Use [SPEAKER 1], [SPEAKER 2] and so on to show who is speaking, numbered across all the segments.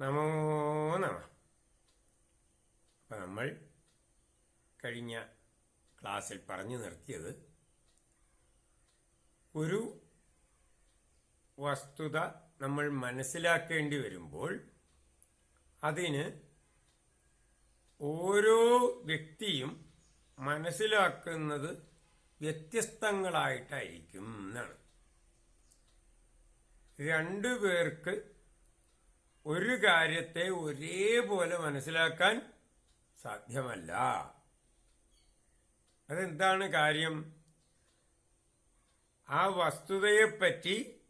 [SPEAKER 1] നമോ നമ. അപ്പം നമ്മൾ കഴിഞ്ഞ ക്ലാസ്സിൽ പറഞ്ഞു നിർത്തിയത് ഒരു വസ്തുത നമ്മൾ മനസ്സിലാക്കേണ്ടി വരുമ്പോൾ അതിന് ഓരോ വ്യക്തിയും മനസ്സിലാക്കുന്നത് വ്യത്യസ്തങ്ങളായിട്ടായിരിക്കും എന്നാണ്. രണ്ടു പേർക്ക് ഒരു കാര്യത്തെ ഒരേപോലെ മനസ്സിലാക്കാൻ സാധ്യമല്ല. അതെന്താണ് കാര്യം? ആ വസ്തുതയെപ്പറ്റി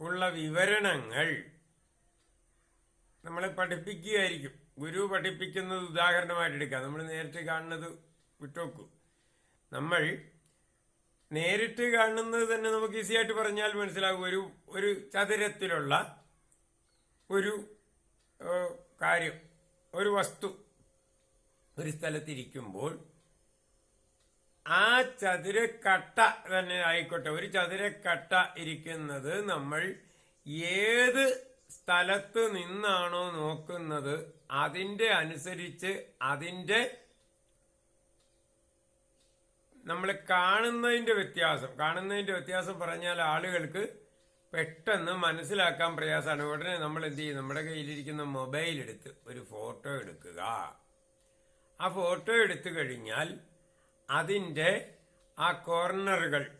[SPEAKER 1] ഉള്ള വിവരണങ്ങൾ നമ്മളെ പഠിപ്പിക്കുകയായിരിക്കും. ഗുരു പഠിപ്പിക്കുന്നത് ഉദാഹരണമായിട്ട് എടുക്കാം. നമ്മൾ നേരിട്ട് കാണുന്നത് വിട്ടോക്കൂ. നമ്മൾ നേരിട്ട് കാണുന്നത് തന്നെ നമുക്ക് ഈസിയായിട്ട് പറഞ്ഞാൽ മനസ്സിലാകും. ഒരു ഒരു ചതുരത്തിലുള്ള ഒരു കാര്യം ഒരു വസ്തു ഒരു സ്ഥലത്തിരിക്കുമ്പോൾ ആ ചതുരക്കട്ട തന്നെ ആയിക്കോട്ടെ ഒരു ചതുരക്കട്ട ഇരിക്കുന്നത് നമ്മൾ ഏത് സ്ഥലത്ത് നിന്നാണോ നോക്കുന്നത് അതിന്റെ അനുസരിച്ച് അതിന്റെ നമ്മൾ കാണുന്നതിന്റെ വ്യത്യാസം. കാണുന്നതിന്റെ വ്യത്യാസം പറഞ്ഞാൽ ആളുകൾക്ക് പെട്ടെന്ന് മനസ്സിലാക്കാൻ പ്രയാസമാണ് ഉടനെ നമ്മൾ എന്ത് ചെയ്യും? നമ്മുടെ കയ്യിലിരിക്കുന്ന മൊബൈൽ എടുത്ത് ഒരു ഫോട്ടോ എടുക്കുക. ആ ഫോട്ടോ എടുത്തു കഴിഞ്ഞാൽ അതിന്റെ ആ കോർണറുകൾ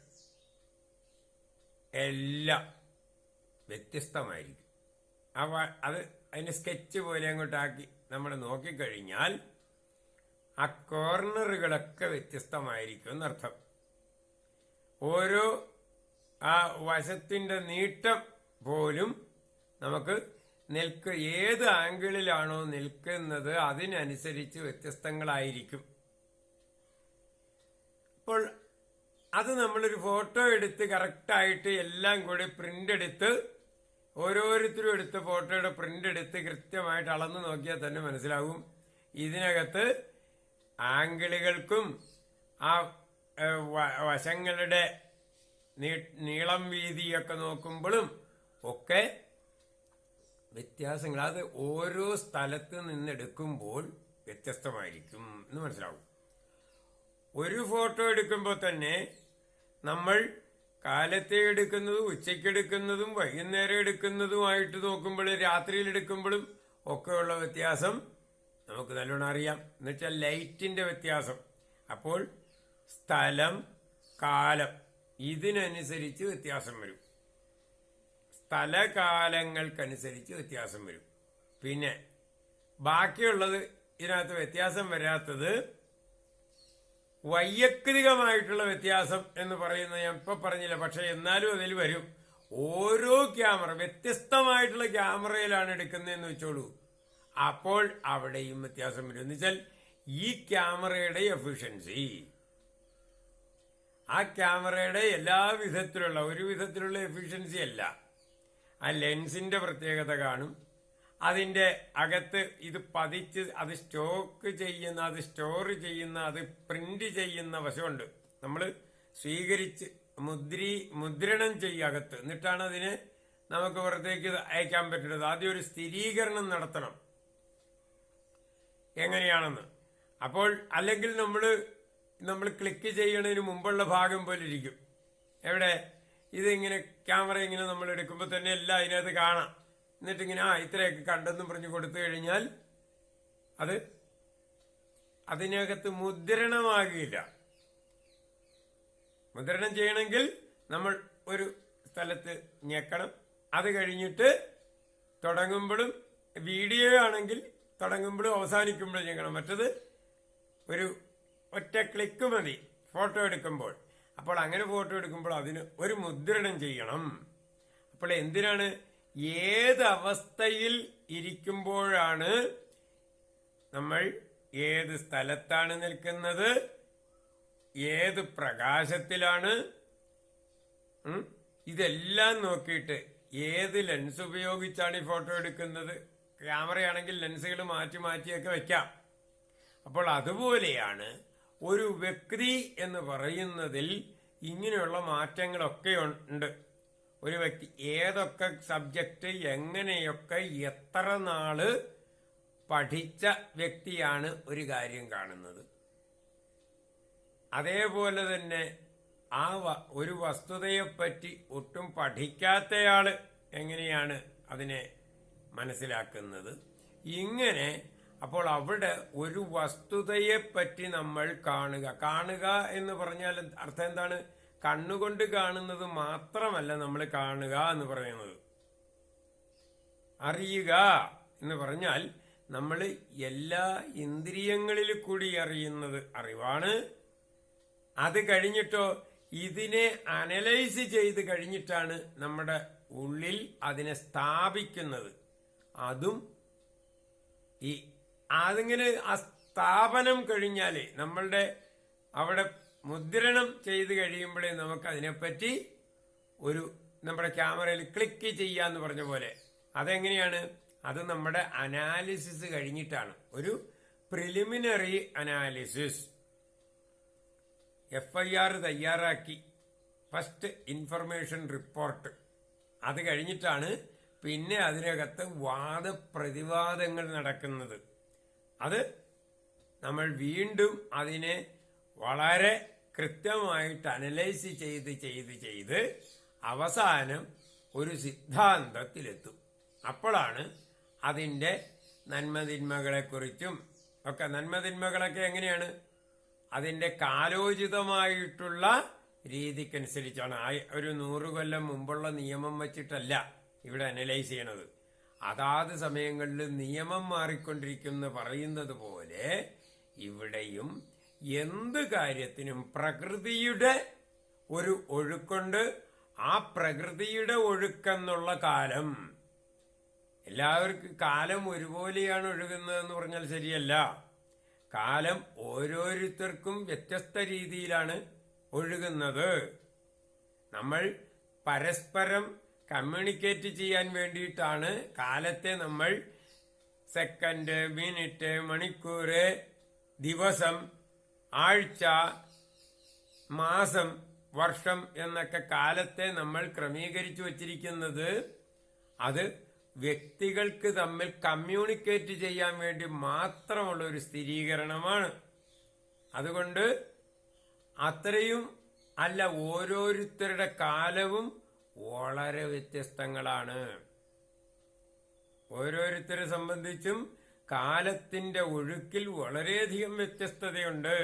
[SPEAKER 1] എല്ലാം വ്യത്യസ്തമായിരിക്കും. ആ വ- അത് അതിന് സ്കെച്ച് പോലെ അങ്ങോട്ടാക്കി നമ്മൾ നോക്കിക്കഴിഞ്ഞാൽ ആ കോർണറുകളൊക്കെ വ്യത്യസ്തമായിരിക്കും എന്നർത്ഥം. ഓരോ ആ വശത്തിന്റെ നീട്ടം പോലും നമുക്ക് നിൽക്ക് ഏത് ആംഗിളിലാണോ നിൽക്കുന്നത് അതിനനുസരിച്ച് വ്യത്യസ്തങ്ങളായിരിക്കും. അപ്പോൾ അത് നമ്മളൊരു ഫോട്ടോ എടുത്ത് കറക്റ്റായിട്ട് എല്ലാം കൂടി പ്രിന്റ് എടുത്ത് ഓരോരുത്തരും എടുത്ത ഫോട്ടോയുടെ പ്രിന്റ് എടുത്ത് കൃത്യമായിട്ട് അളന്ന് നോക്കിയാൽ തന്നെ മനസ്സിലാകും ഇതിനകത്ത് ആംഗിളുകൾക്കും ആ വശങ്ങളുടെ നീളം വീതിയൊക്കെ നോക്കുമ്പോഴും ഒക്കെ വ്യത്യാസങ്ങൾ. അത് ഓരോ സ്ഥലത്ത് നിന്നെടുക്കുമ്പോൾ വ്യത്യസ്തമായിരിക്കും എന്ന് മനസ്സിലാവും. ഒരു ഫോട്ടോ എടുക്കുമ്പോൾ തന്നെ നമ്മൾ കാലത്തെ എടുക്കുന്നതും ഉച്ചയ്ക്ക് എടുക്കുന്നതും വൈകുന്നേരം എടുക്കുന്നതുമായിട്ട് നോക്കുമ്പോൾ രാത്രിയിൽ എടുക്കുമ്പോഴും ഒക്കെയുള്ള വ്യത്യാസം നമുക്ക് നല്ലോണം അറിയാം. എന്നുവെച്ചാൽ ലൈറ്റിന്റെ വ്യത്യാസം. അപ്പോൾ സ്ഥലം കാലം ഇതിനനുസരിച്ച് വ്യത്യാസം വരും. സ്ഥലകാലങ്ങൾക്കനുസരിച്ച് വ്യത്യാസം വരും. പിന്നെ ബാക്കിയുള്ളത് ഇതിനകത്ത് വ്യത്യാസം വരാത്തത് വൈയക്തികമായിട്ടുള്ള വ്യത്യാസം എന്ന് പറയുന്നത് ഞാൻ ഇപ്പൊ പറഞ്ഞില്ല. പക്ഷെ എന്നാലും അതിൽ വരും. ഓരോ ക്യാമറ വ്യത്യസ്തമായിട്ടുള്ള ക്യാമറയിലാണ് എടുക്കുന്നതെന്ന് വെച്ചോളൂ. അപ്പോൾ അവിടെയും വ്യത്യാസം വരും. എന്ന് വെച്ചാൽ ഈ ക്യാമറയുടെ എഫിഷ്യൻസി. ആ ക്യാമറയുടെ എല്ലാ വിധത്തിലുള്ള ഒരു വിധത്തിലുള്ള എഫിഷ്യൻസി അല്ല. ആ ലെൻസിന്റെ പ്രത്യേകത കാണും. അതിന്റെ അകത്ത് ഇത് പതിച്ച് അത് സ്റ്റോക്ക് ചെയ്യുന്ന അത് സ്റ്റോർ ചെയ്യുന്ന അത് പ്രിന്റ് ചെയ്യുന്ന വശമുണ്ട്. നമ്മൾ സ്വീകരിച്ച് മുദ്രി മുദ്രണം ചെയ്യുക അകത്ത്. എന്നിട്ടാണ് അതിന് നമുക്ക് പുറത്തേക്ക് അയക്കാൻ പറ്റുന്നത്. ആദ്യം ഒരു സ്ഥിരീകരണം നടത്തണം. എങ്ങനെയാണെന്ന്. അപ്പോൾ അല്ലെങ്കിൽ നമ്മൾ നമ്മൾ ക്ലിക്ക് ചെയ്യുന്നതിന് മുമ്പുള്ള ഭാഗം പോലെ ഇരിക്കും. എവിടെ? ഇതിങ്ങനെ ക്യാമറ ഇങ്ങനെ നമ്മൾ എടുക്കുമ്പോൾ തന്നെ എല്ലാം അതിനകത്ത് കാണാം. എന്നിട്ട് ഇങ്ങനെ ആ ഇത്രയൊക്കെ കണ്ടെന്നും പറഞ്ഞ് കൊടുത്തു കഴിഞ്ഞാൽ അത് അതിനകത്ത് മുദ്രണമാകില്ല. മുദ്രണം ചെയ്യണമെങ്കിൽ നമ്മൾ ഒരു സ്ഥലത്ത് ഞെക്കണം. അത് കഴിഞ്ഞിട്ട് തുടങ്ങുമ്പോഴും വീഡിയോ ആണെങ്കിൽ തുടങ്ങുമ്പോഴും അവസാനിക്കുമ്പോഴും ഞെക്കണം. മറ്റത് ഒരു ഒറ്റ ക്ലിക്ക് മതി ഫോട്ടോ എടുക്കുമ്പോൾ. അപ്പോൾ അങ്ങനെ ഫോട്ടോ എടുക്കുമ്പോൾ അതിന് ഒരു മുദ്രണം ചെയ്യണം. അപ്പോൾ എന്തിനാണ്? ഏത് അവസ്ഥയിൽ ഇരിക്കുമ്പോഴാണ് നമ്മൾ ഏത് സ്ഥലത്താണ് നിൽക്കുന്നത്? ഏത് പ്രകാശത്തിലാണ്? ഇതെല്ലാം നോക്കിയിട്ട് ഏത് ലെൻസ് ഉപയോഗിച്ചാണ് ഈ ഫോട്ടോ എടുക്കുന്നത്? ക്യാമറയാണെങ്കിൽ ലെൻസുകൾ മാറ്റി മാറ്റിയൊക്കെ വയ്ക്കാം അപ്പോൾ അതുപോലെയാണ് ഒരു വ്യക്തി എന്ന് പറയുന്നതിൽ ഇങ്ങനെയുള്ള മാറ്റങ്ങളൊക്കെ ഉണ്ട്. ഒരു വ്യക്തി ഏതൊക്കെ സബ്ജക്റ്റ് എങ്ങനെയൊക്കെ എത്ര നാൾ പഠിച്ച വ്യക്തിയാണ് ഒരു കാര്യം കാണുന്നത്. അതേപോലെ തന്നെ ആ ഒരു വസ്തുതയെപ്പറ്റി ഒട്ടും പഠിക്കാത്തയാൾ എങ്ങനെയാണ് അതിനെ മനസ്സിലാക്കുന്നത്? ഇങ്ങനെ അപ്പോൾ അവിടെ ഒരു വസ്തുതയെ പറ്റി നമ്മൾ കാണുക. കാണുക എന്ന് പറഞ്ഞാൽ അർത്ഥം എന്താണ്? കണ്ണുകൊണ്ട് കാണുന്നത് മാത്രമല്ല നമ്മൾ കാണുക എന്ന് പറയുന്നത്. അറിയുക എന്ന് പറഞ്ഞാൽ നമ്മൾ എല്ലാ ഇന്ദ്രിയങ്ങളിൽ കൂടി അറിയുന്നത് അറിവാണ്. അത് കഴിഞ്ഞിട്ടോ ഇതിനെ അനലൈസ് ചെയ്ത് കഴിഞ്ഞിട്ടാണ് നമ്മുടെ ഉള്ളിൽ അതിനെ സ്ഥാപിക്കുന്നത്. അതും ഈ അതിങ്ങനെ ആ സ്ഥാപനം കഴിഞ്ഞാലേ നമ്മളുടെ അവിടെ മുദ്രണം ചെയ്ത് കഴിയുമ്പോഴേ നമുക്ക് അതിനെപ്പറ്റി ഒരു നമ്മുടെ ക്യാമറയിൽ ക്ലിക്ക് ചെയ്യാന്ന് പറഞ്ഞ പോലെ. അതെങ്ങനെയാണ്? അത് നമ്മുടെ അനാലിസിസ് കഴിഞ്ഞിട്ടാണ്. ഒരു preliminary analysis. F I R തയ്യാറാക്കി. First information report. അത് കഴിഞ്ഞിട്ടാണ് പിന്നെ അതിനകത്ത് വാദപ്രതിവാദങ്ങൾ നടക്കുന്നത്. അത് നമ്മൾ വീണ്ടും അതിനെ വളരെ കൃത്യമായിട്ട് അനലൈസ് ചെയ്ത് ചെയ്ത് ചെയ്ത് അവസാനം ഒരു സിദ്ധാന്തത്തിലെത്തും. അപ്പോഴാണ് അതിന്റെ നന്മതിന്മകളെക്കുറിച്ചും ഒക്കെ. നന്മതിന്മകളൊക്കെ എങ്ങനെയാണ്? അതിന്റെ കാലോചിതമായിട്ടുള്ള രീതിക്കനുസരിച്ചാണ്. ഒരു നൂറ് കൊല്ലം മുമ്പുള്ള നിയമം വച്ചിട്ടല്ല ഇവിടെ അനലൈസ് ചെയ്യണത്. അതാത് സമയങ്ങളിൽ നിയമം മാറിക്കൊണ്ടിരിക്കുന്നു പറയുന്നത് പോലെ ഇവിടെയും എന്ത് കാര്യത്തിനും പ്രകൃതിയുടെ ഒരു ഒഴുക്കുണ്ട്. ആ പ്രകൃതിയുടെ ഒഴുക്കെന്നുള്ള കാലം എല്ലാവർക്കും കാലം ഒരുപോലെയാണ് ഒഴുകുന്നതെന്ന് പറഞ്ഞാൽ ശരിയല്ല. കാലം ഓരോരുത്തർക്കും വ്യത്യസ്ത രീതിയിലാണ് ഒഴുകുന്നത്. നമ്മൾ പരസ്പരം കമ്മ്യൂണിക്കേറ്റ് ചെയ്യാൻ വേണ്ടിയിട്ടാണ് കാലത്തെ നമ്മൾ സെക്കൻഡ് മിനിറ്റ് മണിക്കൂർ ദിവസം ആഴ്ച മാസം വർഷം എന്നൊക്കെ കാലത്തെ നമ്മൾ ക്രമീകരിച്ചു വച്ചിരിക്കുന്നത്. അത് വ്യക്തികൾക്ക് തമ്മിൽ കമ്മ്യൂണിക്കേറ്റ് ചെയ്യാൻ വേണ്ടി മാത്രമുള്ള ഒരു സ്ഥിരീകരണമാണ്. അതുകൊണ്ട് അത്രയും അല്ല ഓരോരുത്തരുടെ കാലവും വളരെ വ്യത്യസ്തങ്ങളാണ്. ഓരോരുത്തരെ സംബന്ധിച്ചും കാലത്തിന്റെ ഒഴുക്കിൽ വളരെയധികം വ്യത്യസ്തതയുണ്ട്.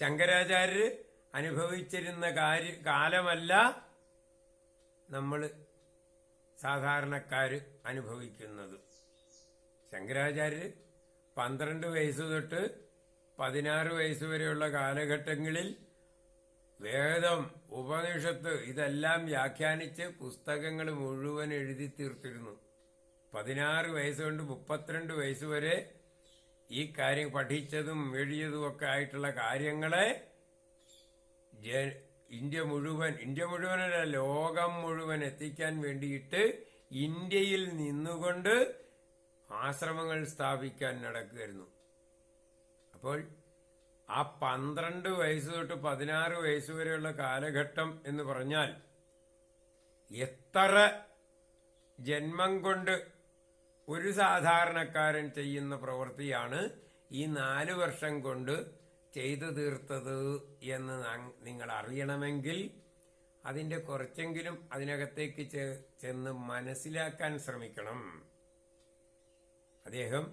[SPEAKER 1] ശങ്കരാചാര്യർ അനുഭവിച്ചിരുന്ന കാര്യ കാലമല്ല നമ്മൾ സാധാരണക്കാർ അനുഭവിക്കുന്നത്. ശങ്കരാചാര്യർ പന്ത്രണ്ട് വയസ്സ് തൊട്ട് പതിനാറ് വയസ്സ് വരെയുള്ള കാലഘട്ടങ്ങളിൽ വേദം ഉപനിഷത്ത് ഇതെല്ലാം വ്യാഖ്യാനിച്ച് പുസ്തകങ്ങൾ മുഴുവൻ എഴുതി തീർത്തിരുന്നു. പതിനാറ് വയസ്സ് കൊണ്ട് മുപ്പത്തിരണ്ട് വയസ്സ് വരെ ഈ കാര്യം പഠിച്ചതും എഴുതിയതും ഒക്കെ ആയിട്ടുള്ള കാര്യങ്ങളെ ഇന്ത്യ മുഴുവൻ ഇന്ത്യ മുഴുവനല്ല ലോകം മുഴുവൻ എത്തിക്കാൻ വേണ്ടിയിട്ട് ഇന്ത്യയിൽ നിന്നുകൊണ്ട് ആശ്രമങ്ങൾ സ്ഥാപിക്കാൻ നടക്കുമായിരുന്നു അപ്പോൾ ആ പന്ത്രണ്ട് വയസ്സ് തൊട്ട് പതിനാറ് വയസ്സ് വരെയുള്ള കാലഘട്ടം എന്ന് പറഞ്ഞാൽ എത്ര ജന്മം കൊണ്ട് ഒരു സാധാരണക്കാരൻ ചെയ്യുന്ന പ്രവൃത്തിയാണ് ഈ നാല് വർഷം കൊണ്ട് ചെയ്തു തീർത്തത് എന്ന് നിങ്ങൾ അറിയണമെങ്കിൽ അതിന്റെ കുറച്ചെങ്കിലും അതിനകത്തേക്ക് ചെന്ന് മനസ്സിലാക്കാൻ ശ്രമിക്കണം. അദ്ദേഹം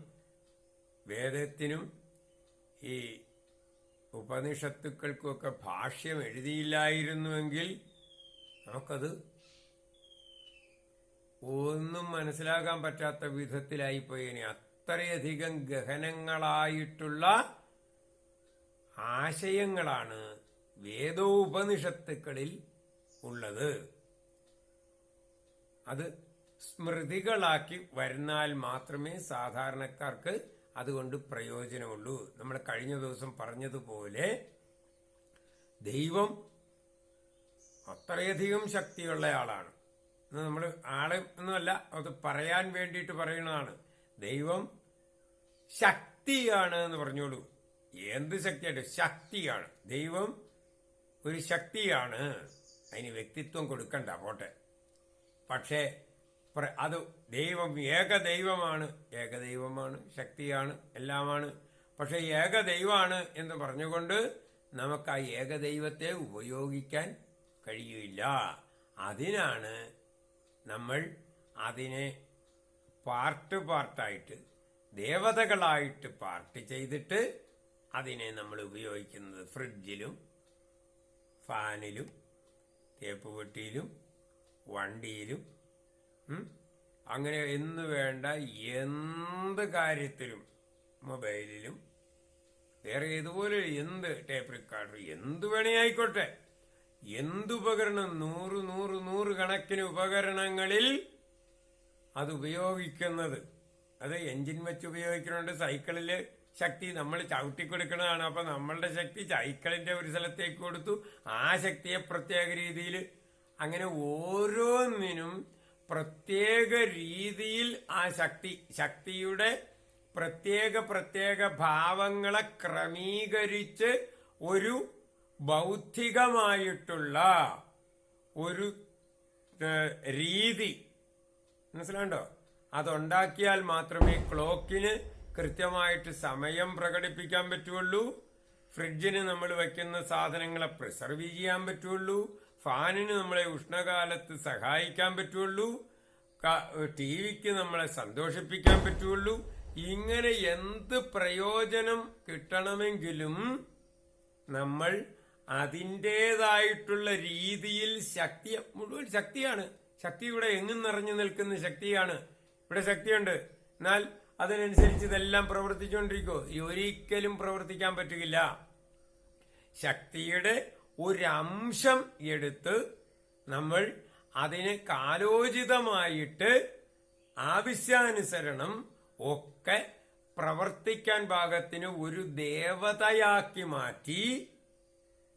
[SPEAKER 1] വേദത്തിനും ഈ ഉപനിഷത്തുക്കൾക്കുമൊക്കെ ഭാഷ്യം എഴുതിയില്ലായിരുന്നുവെങ്കിൽ നമുക്കത് ഒന്നും മനസ്സിലാക്കാൻ പറ്റാത്ത വിധത്തിലായിപ്പോയേനെ അത്രയധികം ഗഹനങ്ങളായിട്ടുള്ള ആശയങ്ങളാണ് വേദോപനിഷത്തുക്കളിൽ ഉള്ളത്. അത് സ്മൃതികളാക്കി വരുന്നാൽ മാത്രമേ സാധാരണക്കാർക്ക് അതുകൊണ്ട് പ്രയോജനമുള്ളൂ. നമ്മൾ കഴിഞ്ഞ ദിവസം പറഞ്ഞതുപോലെ ദൈവം അത്രയധികം ശക്തിയുള്ള ആളാണ്. നമ്മൾ ആളെ ഒന്നുമല്ല അത് പറയാൻ വേണ്ടിയിട്ട് പറയുന്നതാണ്. ദൈവം ശക്തിയാണ് എന്ന് പറഞ്ഞോളൂ. എന്ത് ശക്തിയായിട്ട്? ശക്തിയാണ്. ദൈവം ഒരു ശക്തിയാണ്. അതിന് വ്യക്തിത്വം കൊടുക്കണ്ട പോട്ടെ. പക്ഷേ അത് ദൈവം ഏകദൈവമാണ്. ഏകദൈവമാണ് ശക്തിയാണ് എല്ലാമാണ്. പക്ഷെ ഏകദൈവമാണ് എന്ന് പറഞ്ഞുകൊണ്ട് നമുക്ക് ആ ഏകദൈവത്തെ ഉപയോഗിക്കാൻ കഴിയില്ല. അതിനാണ് നമ്മൾ അതിനെ പാർട്ട് പാർട്ടായിട്ട് ദേവതകളായിട്ട് പാർട്ട് ചെയ്തിട്ട് അതിനെ നമ്മൾ ഉപയോഗിക്കുന്നത്. ഫ്രിഡ്ജിലും ഫാനിലും തേപ്പുപെട്ടിയിലും വണ്ടിയിലും അങ്ങനെ എന്ന് വേണ്ട എന്ത് കാര്യത്തിലും മൊബൈലിലും വേറെ ഇതുപോലെ എന്ത് ടേപ്പ് റെക്കോർഡർ എന്ത് വേണേ ആയിക്കോട്ടെ എന്തുപകരണം നൂറ് നൂറ് നൂറ് കണക്കിന് ഉപകരണങ്ങളിൽ അത് ഉപയോഗിക്കുന്നത്. അത് എഞ്ചിൻ വെച്ച് ഉപയോഗിക്കുന്നുണ്ട് സൈക്കിളിൽ ശക്തി നമ്മൾ ചവിട്ടി കൊടുക്കുന്നതാണ് അപ്പൊ നമ്മളുടെ ശക്തി സൈക്കിളിന്റെ ഒരു സ്ഥലത്തേക്ക് കൊടുത്തു. ആ ശക്തിയെ പ്രത്യേക രീതിയിൽ അങ്ങനെ ഓരോന്നിനും പ്രത്യേക രീതിയിൽ ആ ശക്തി ശക്തിയുടെ പ്രത്യേക പ്രത്യേക ഭാവങ്ങളെ ക്രമീകരിച്ച് ഒരു ബൗദ്ധികമായിട്ടുള്ള ഒരു രീതി. മനസ്സിലാണ്ടോ? അതുണ്ടാക്കിയാൽ മാത്രമേ ക്ലോക്കിന് കൃത്യമായിട്ട് സമയം പ്രകടിപ്പിക്കാൻ പറ്റുള്ളൂ. ഫ്രിഡ്ജിന് നമ്മൾ വെക്കുന്ന സാധനങ്ങളെ പ്രിസർവ് ചെയ്യാൻ പറ്റുള്ളൂ. ഫാനിന് നമ്മളെ ഉഷ്ണകാലത്ത് സഹായിക്കാൻ പറ്റുള്ളൂ ടി വിക്ക് നമ്മളെ സന്തോഷിപ്പിക്കാൻ പറ്റുള്ളൂ. ഇങ്ങനെ എന്ത് പ്രയോജനം കിട്ടണമെങ്കിലും നമ്മൾ അതിന്റെതായിട്ടുള്ള രീതിയിൽ ശക്തി മുഴുവൻ ശക്തിയാണ്. ശക്തി ഇവിടെ എങ്ങും നിറഞ്ഞു നിൽക്കുന്ന ശക്തിയാണ്. ഇവിടെ ശക്തിയുണ്ട്. എന്നാൽ അതിനനുസരിച്ച് ഇതെല്ലാം പ്രവർത്തിച്ചുകൊണ്ടിരിക്കുമോ ഒരിക്കലും പ്രവർത്തിക്കാൻ പറ്റുകയില്ല. ശക്തിയുടെ ഒരു അംശം എടുത്ത് നമ്മൾ അതിന് കാലോചിതമായിട്ട് ആവശ്യാനുസരണം ഒക്കെ പ്രവർത്തിക്കാൻ ഭാഗത്തിന് ഒരു ദേവതയാക്കി മാറ്റി.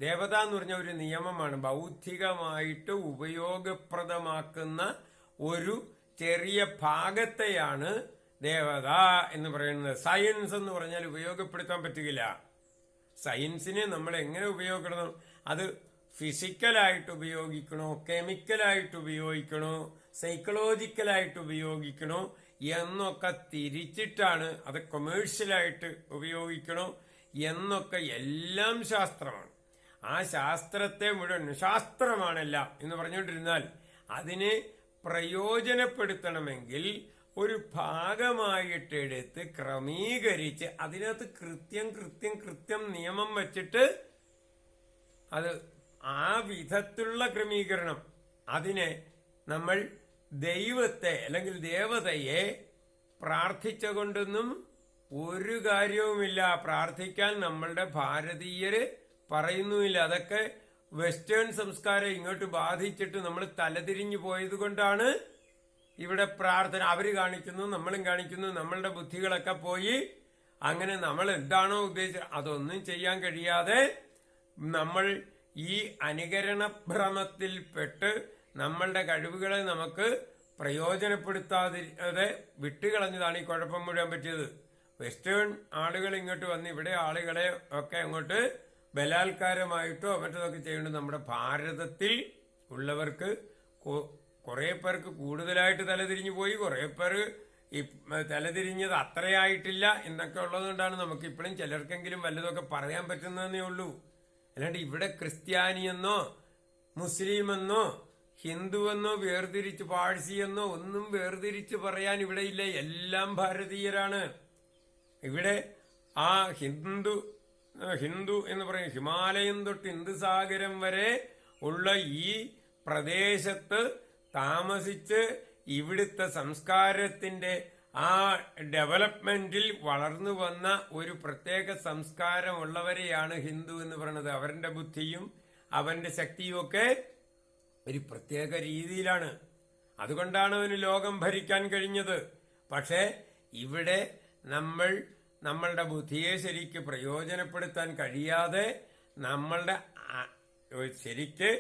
[SPEAKER 1] ദേവത എന്ന് പറഞ്ഞ ഒരു നിയമമാണ്. ബൗദ്ധികമായിട്ട് ഉപയോഗപ്രദമാക്കുന്ന ഒരു ചെറിയ ഭാഗത്തെയാണ് ദേവത എന്ന് പറയുന്നത്. സയൻസ് എന്ന് പറഞ്ഞാൽ ഉപയോഗപ്പെടുത്താൻ പറ്റുകയില്ല. സയൻസിനെ നമ്മൾ എങ്ങനെ ഉപയോഗിക്കണം അത് ഫിസിക്കലായിട്ട് ഉപയോഗിക്കണോ കെമിക്കലായിട്ട് ഉപയോഗിക്കണോ സൈക്കോളജിക്കലായിട്ട് ഉപയോഗിക്കണോ എന്നൊക്കെ തിരിച്ചിട്ടാണ് അത് കൊമേഴ്ഷ്യലായിട്ട് ഉപയോഗിക്കണോ എന്നൊക്കെ എല്ലാം ശാസ്ത്രമാണ്. ആ ശാസ്ത്രത്തെ മുഴുവൻ ശാസ്ത്രമാണല്ല എന്ന് പറഞ്ഞുകൊണ്ടിരുന്നാൽ അതിനെ പ്രയോജനപ്പെടുത്തണമെങ്കിൽ ഒരു ഭാഗമായിട്ട് എടുത്ത് ക്രമീകരിച്ച് അതിനകത്ത് കൃത്യം കൃത്യം കൃത്യം നിയമം വച്ചിട്ട് അത് ആ വിധത്തിലുള്ള ക്രമീകരണം. അതിനെ നമ്മൾ ദൈവത്തെ അല്ലെങ്കിൽ ദേവതയെ പ്രാർത്ഥിച്ചുകൊണ്ടൊന്നും ഒരു കാര്യവുമില്ല. പ്രാർത്ഥിക്കാൻ നമ്മളുടെ ഭാരതീയര് പറയുന്നുമില്ല. അതൊക്കെ വെസ്റ്റേൺ സംസ്കാരം ഇങ്ങോട്ട് ബാധിച്ചിട്ട് നമ്മൾ തലതിരിഞ്ഞു പോയത് കൊണ്ടാണ് ഇവിടെ പ്രാർത്ഥന. അവർ കാണിക്കുന്നു നമ്മളും കാണിക്കുന്നു നമ്മളുടെ ബുദ്ധികളൊക്കെ പോയി. അങ്ങനെ നമ്മൾ എന്താണോ ഉദ്ദേശിച്ചത് അതൊന്നും ചെയ്യാൻ കഴിയാതെ നമ്മൾ ഈ അനുകരണ ഭ്രമത്തിൽപ്പെട്ട് നമ്മളുടെ കഴിവുകളെ നമുക്ക് പ്രയോജനപ്പെടുത്താതെ വിട്ടുകളഞ്ഞതാണ് ഈ കുഴപ്പം മുഴുവൻ പറ്റിയത്. വെസ്റ്റേൺ ആളുകൾ ഇങ്ങോട്ട് വന്ന് ഇവിടെ ആളുകളെ ഒക്കെ അങ്ങോട്ട് ബലാത്കാരമായിട്ടോ മറ്റതൊക്കെ ചെയ്യേണ്ടത് നമ്മുടെ ഭാരതത്തിൽ ഉള്ളവർക്ക് കുറെ പേർക്ക് കൂടുതലായിട്ട് തലതിരിഞ്ഞു പോയി കുറെ പേർ തലതിരിഞ്ഞത് അത്രയായിട്ടില്ല എന്നൊക്കെ ഉള്ളതുകൊണ്ടാണ് നമുക്കിപ്പോഴും ചിലർക്കെങ്കിലും വല്ലതൊക്കെ പറയാൻ പറ്റുന്നതേ ഉള്ളൂ. അല്ലാണ്ട് ഇവിടെ ക്രിസ്ത്യാനിയെന്നോ മുസ്ലിമെന്നോ ഹിന്ദുവെന്നോ വേർതിരിച്ച് പാഴ്സിയെന്നോ ഒന്നും വേർതിരിച്ച് പറയാൻ ഇവിടെ ഇല്ല. എല്ലാം ഭാരതീയരാണ്. ഇവിടെ ആ ഹിന്ദു ഹിന്ദു എന്ന് പറയും. ഹിമാലയം തൊട്ട് ഹിന്ദുസാഗരം വരെ ഉള്ള ഈ പ്രദേശത്ത് താമസിച്ച് ഇവിടുത്തെ സംസ്കാരത്തിന്റെ ആ ഡെവലപ്മെന്റിൽ വളർന്നു വന്ന ഒരു പ്രത്യേക സംസ്കാരമുള്ളവരെയാണ് ഹിന്ദു എന്ന് പറയുന്നത്. അവരുടെ ബുദ്ധിയും അവന്റെ ശക്തിയും ഒക്കെ ഒരു പ്രത്യേക രീതിയിലാണ്. അതുകൊണ്ടാണ് അവന് ലോകം ഭരിക്കാൻ കഴിഞ്ഞത്. പക്ഷേ ഇവിടെ നമ്മൾ നമ്മളുടെ ബുദ്ധിയെ ശരിക്ക് പ്രയോജനപ്പെടുത്താൻ കഴിയാതെ നമ്മളുടെ ശരിക്ക്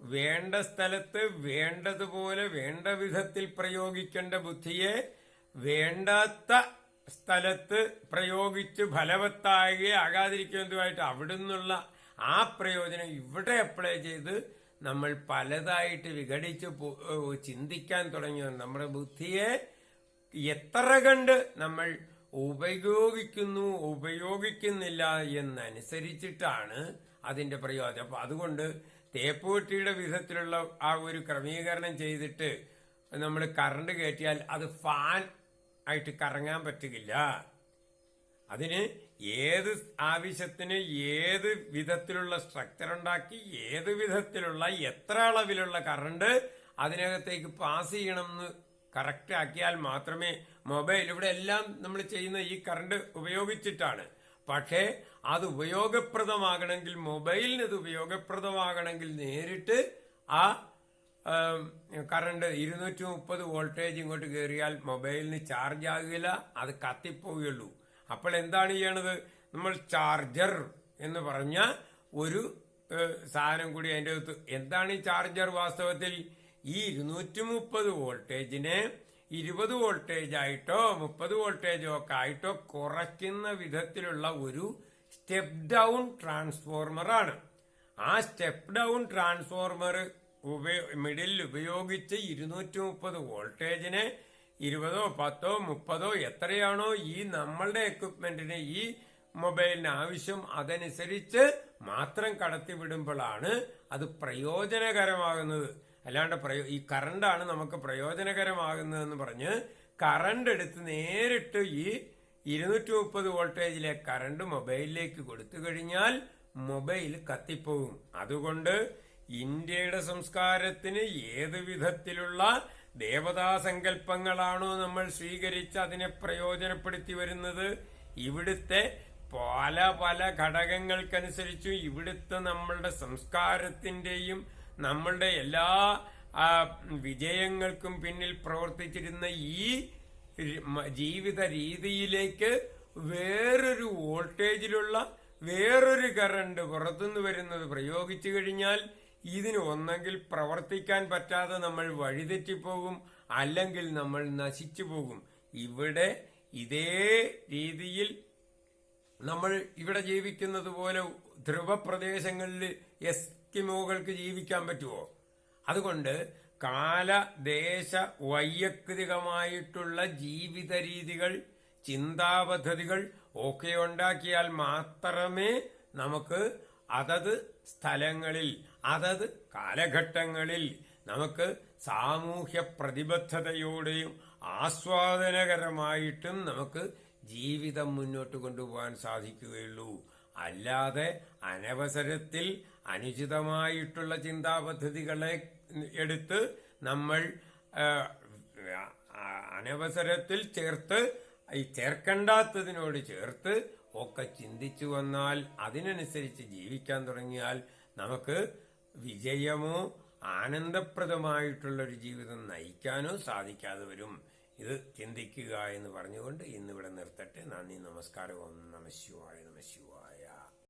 [SPEAKER 1] വേണ്ട സ്ഥലത്ത് വേണ്ടതുപോലെ വേണ്ട വിധത്തിൽ പ്രയോഗിക്കേണ്ട ബുദ്ധിയെ വേണ്ടാത്ത സ്ഥലത്ത് പ്രയോഗിച്ച് ഫലവത്തായി ആകാതിരിക്കുന്നതുമായിട്ട് നിന്നുള്ള ആ പ്രയോജനം ഇവിടെ അപ്ലൈ ചെയ്ത് നമ്മൾ പലതായിട്ട് വിഘടിച്ച് ചിന്തിക്കാൻ തുടങ്ങി നമ്മുടെ ബുദ്ധിയെ എത്ര കണ്ട് നമ്മൾ ഉപയോഗിക്കുന്നു ഉപയോഗിക്കുന്നില്ല എന്നനുസരിച്ചിട്ടാണ് അതിന്റെ പ്രയോജനം. അപ്പം അതുകൊണ്ട് തേപ്പുവെട്ടിയുടെ വിധത്തിലുള്ള ആ ഒരു ക്രമീകരണം ചെയ്തിട്ട് നമ്മൾ കറണ്ട് കയറ്റിയാൽ അത് ഫാൻ ആയിട്ട് കറങ്ങാൻ പറ്റുകയില്ല അതിന് ഏത് ആവശ്യത്തിന് ഏത് വിധത്തിലുള്ള സ്ട്രക്ചർ ഉണ്ടാക്കി ഏത് വിധത്തിലുള്ള എത്ര അളവിലുള്ള കറണ്ട് അതിനകത്തേക്ക് പാസ് ചെയ്യണമെന്ന് കറക്റ്റ് ആക്കിയാൽ മാത്രമേ മൊബൈൽ ഇവിടെ എല്ലാം നമ്മൾ ചെയ്യുന്ന ഈ കറണ്ട് ഉപയോഗിച്ചിട്ടാണ്. പക്ഷേ അത് ഉപയോഗപ്രദമാകണമെങ്കിൽ മൊബൈലിന് ഇത് ഉപയോഗപ്രദമാകണമെങ്കിൽ നേരിട്ട് ആം, കറണ്ട് ഇരുന്നൂറ്റി മുപ്പത് വോൾട്ടേജ് ഇങ്ങോട്ട് കയറിയാൽ മൊബൈലിന് ചാർജ് ആകില്ല അത് കത്തിപ്പോവുകയുള്ളൂ. അപ്പോൾ എന്താണ് ചെയ്യണത്? നമ്മൾ ചാർജർ എന്ന് പറഞ്ഞ ഒരു സാധനം കൂടി അതിന്റെ അകത്ത്. എന്താണ് ഈ ചാർജർ വാസ്തവത്തിൽ? ഈ ഇരുന്നൂറ്റി മുപ്പത് വോൾട്ടേജിനെ ഇരുപത് വോൾട്ടേജ് ആയിട്ടോ മുപ്പത് വോൾട്ടേജോ ഒക്കെ ആയിട്ടോ കുറയ്ക്കുന്ന വിധത്തിലുള്ള ഒരു സ്റ്റെപ്പ് ഡൗൺ ട്രാൻസ്ഫോർമറാണ് ആ സ്റ്റെപ്പ് ഡൗൺ ട്രാൻസ്ഫോർമർ ഉപയോ മിഡിൽ ഉപയോഗിച്ച് ഇരുന്നൂറ്റി മുപ്പത് വോൾട്ടേജിനെ ഇരുപതോ പത്തോ മുപ്പതോ എത്രയാണോ ഈ നമ്മളുടെ എക്വിപ്മെന്റിന് ഈ മൊബൈലിന് ആവശ്യം അതനുസരിച്ച് മാത്രം കടത്തിവിടുമ്പോഴാണ് അത് പ്രയോജനകരമാകുന്നത്. അല്ലാണ്ട് പ്രയോ ഈ കറണ്ടാണ് നമുക്ക് പ്രയോജനകരമാകുന്നതെന്ന് പറഞ്ഞ് കറണ്ട് എടുത്ത് നേരിട്ട് ഈ ഇരുന്നൂറ്റി മുപ്പത് വോൾട്ടേജിലെ കറണ്ട് മൊബൈലിലേക്ക് കൊടുത്തു കഴിഞ്ഞാൽ മൊബൈൽ കത്തിപ്പോകും അതുകൊണ്ട് ഇന്ത്യയുടെ സംസ്കാരത്തിന് ഏത് വിധത്തിലുള്ള ദേവതാ സങ്കല്പങ്ങളാണോ നമ്മൾ സ്വീകരിച്ച് അതിനെ പ്രയോജനപ്പെടുത്തി വരുന്നത്? ഇവിടുത്തെ പല പല ഘടകങ്ങൾക്കനുസരിച്ചും ഇവിടുത്തെ നമ്മളുടെ സംസ്കാരത്തിന്റെയും നമ്മളുടെ എല്ലാ വിജയങ്ങൾക്കും പിന്നിൽ പ്രവർത്തിച്ചിരുന്ന ഈ ജീവിത രീതിയിലേക്ക് വേറൊരു വോൾട്ടേജിലുള്ള വേറൊരു കറണ്ട് പുറത്തുനിന്ന് വരുന്നത് പ്രയോഗിച്ചു കഴിഞ്ഞാൽ ഇതിന് ഒന്നെങ്കിൽ പ്രവർത്തിക്കാൻ പറ്റാതെ നമ്മൾ വഴിതെറ്റിപ്പോകും അല്ലെങ്കിൽ നമ്മൾ നശിച്ചു പോകും. ഇവിടെ ഇതേ രീതിയിൽ നമ്മൾ ഇവിടെ ജീവിക്കുന്നത് പോലെ ധ്രുവപ്രദേശങ്ങളിൽ എസ്കിമോകൾക്ക് ജീവിക്കാൻ പറ്റുമോ അതുകൊണ്ട് കാല ദേശ വൈയക്തികമായിട്ടുള്ള ജീവിത രീതികൾ ചിന്താപദ്ധതികൾ ഒക്കെ ഉണ്ടാക്കിയാൽ മാത്രമേ നമുക്ക് അതത് സ്ഥലങ്ങളിൽ അതത് കാലഘട്ടങ്ങളിൽ നമുക്ക് സാമൂഹ്യ പ്രതിബദ്ധതയോടെയും ആസ്വാദനകരമായിട്ടും നമുക്ക് ജീവിതം മുന്നോട്ട് കൊണ്ടുപോകാൻ സാധിക്കുകയുള്ളൂ. അല്ലാതെ അനവസരത്തിൽ അനുചിതമായിട്ടുള്ള ചിന്താപദ്ധതികളെ എടുത്ത് നമ്മൾ അനവസരത്തിൽ ചേർത്ത് ഈ ചേർക്കണ്ടാത്തതിനോട് ചേർത്ത് ഒക്കെ ചിന്തിച്ചു വന്നാൽ അതിനനുസരിച്ച് ജീവിക്കാൻ തുടങ്ങിയാൽ നമുക്ക് വിജയമോ ആനന്ദപ്രദമായിട്ടുള്ളൊരു ജീവിതം നയിക്കാനോ സാധിക്കാതെ വരും. ഇത് ചിന്തിക്കുക എന്ന് പറഞ്ഞുകൊണ്ട് ഇന്നിവിടെ നിർത്തട്ടെ. നന്ദി നമസ്കാരം. ഓം നമശിവ